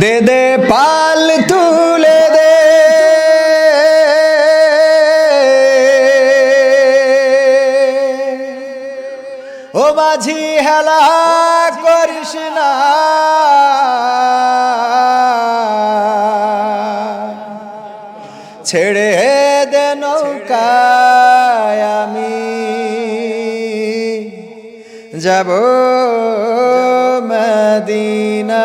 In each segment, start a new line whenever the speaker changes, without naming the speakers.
দে দে পাল তুলে দে। ও মাঝি হেলা করিস না। ছেড়ে দে নৌকায় আমি। যাব মদিনা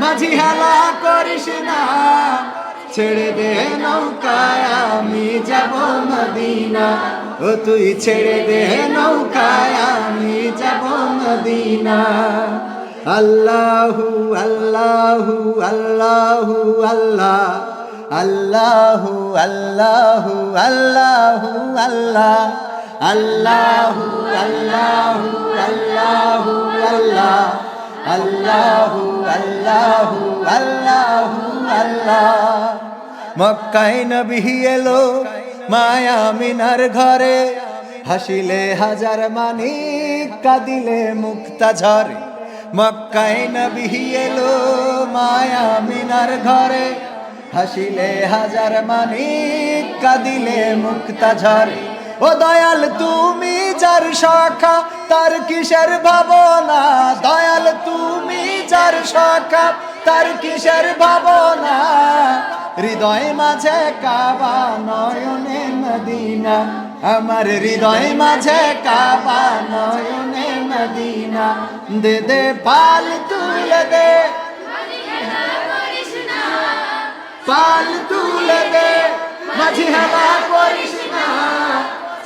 মাঝি হেলা করিস না, ছেড়ে দে নৌকায়, আমি যাব মদিনা। ও তুই ছেড়ে দে নৌকায়, আমি যাব মদিনা। আল্লাহু আল্লাহু আল্লাহু, আল্লাহ, আল্লাহু আল্লাহু আল্লাহু, আল্লাহ, আল্লাহু আল্লাহু আল্লাহু, আল্লাহ। আল্লাহু আল্লাহু আল্লাহু নবী এলো মায়া মিনার ঘরে। হাসিলে হাজার মানিক কাদিলে মুক্তা ঝরে মক্কায় নবী এলো মায়া মিনার ঘরে। হাসিলে হাজার মানিক কাদিলে মুক্তা ঝরে ও দয়াল তুমি যার শাখা, তার কিসের ভাবনা? দয়াল, তুমি যার শাখা, তার কিসের ভাবনা? হৃদয় মাঝে কাবা, নয়নে মদিনা। আমার হৃদয় মাঝে কাবা, নয়নে মদিনা। দে দে, পাল তুলে দে। পাল তুলে দে। মাঝি হালা করিস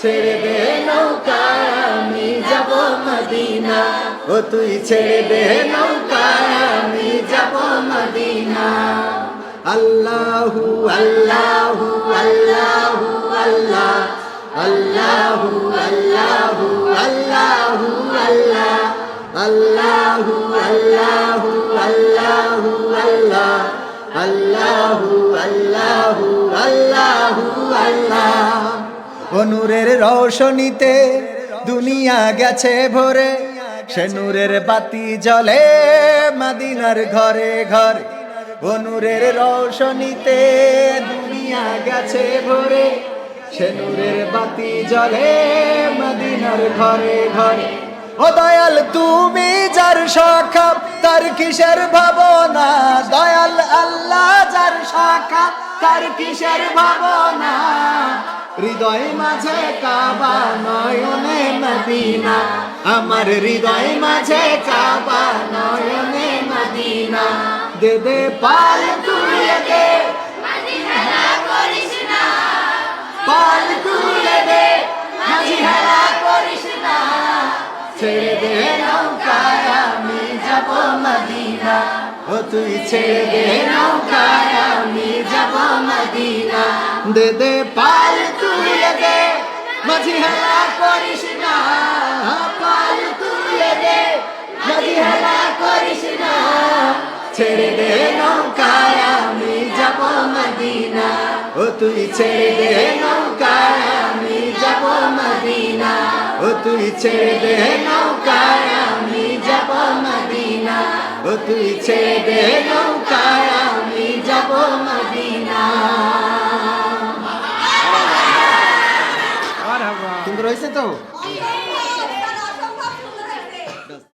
ছেড়ে দে নৌকায় আমি যাব মদিনা। ও তুই ছেড়ে দে নৌকায় আমি যাব মদিনা। আল্লাহু আল্লাহু আল্লাহু, আল্লাহ। আল্লাহু আল্লাহু আল্লাহু, আল্লাহ। আল্লাহু আল্লাহু আল্লাহু, আল্লাহ। আল্লাহু আল্লাহু আল্লাহু, আল্লাহ। অনুরের রৌশনীতে দুনিয়া গেছে ভরে। সে নূরের বাতি জ্বলে মাদিনার ঘরে ঘরে। অনুরের রৌশনীতে দুনিয়া গেছে ভরে। সে নূরের বাতি জ্বলে মদিনার ঘরে ঘরে। ও দয়াল, তুমি যার শাখা, তার কিসের ভাবনা? দয়াল আল্লাহ যার শাখা, তার কিসের ভাবনা? হৃদয় মাঝে কাবা নয়নে মদিনা। আমার হৃদয় মাঝে কাবা নয়নে মদিনা। দে দে পাল তুলে দে। পাল তুলে দে। হেলা করিস না। ছেড়ে দে নৌকায় আমি যাব মদিনা। ও তুই ছেড়ে দে নৌকায় আমি যাব মদিনা। দে দে পাল তুলে দে মাঝি হেলা করিস না, পাল তুলে দে মাঝি করিস না। ছেড়ে দে নৌকায়, আমি যাব মদিনা। ও তুই ছেড়ে দে নৌকায়, আমি যাব মদিনা। ও তুই ছেড়ে দে নৌকায়, আমি যাব মদিনা। ও তুই ছেড়ে দে নৌকায়, আমি যাব মদিনা। não? Sim.